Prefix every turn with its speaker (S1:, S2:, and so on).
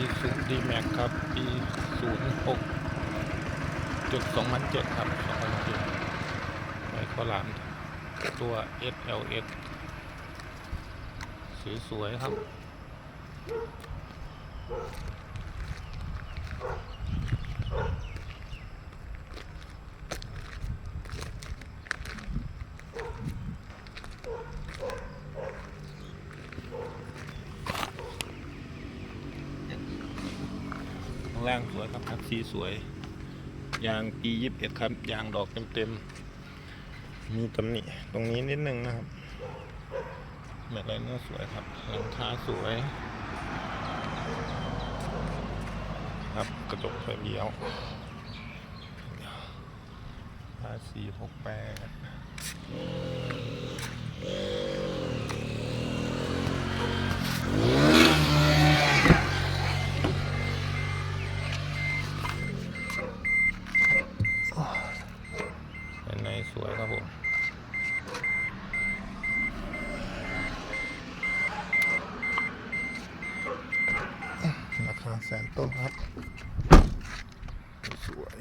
S1: อีซูดีแม็กครับ ปีศูนย์หกจุดสองพันเจ็ดครับสองพันเจ็ดไมโครลามตัว SLS สวยๆครับางล่างสวยครับครับสีสวย ยางปียี่สิบเอ็ดครับ ยางดอกเต็มๆ มีตำหนิตรงนี้นิดนึงนะครับแมทไลเนอร์สวยครับหลังคาสวย ครับกระจกไฟเลี้ยวภาษีหกแปด สวยครับผมราคาแสนต้นครับ สวย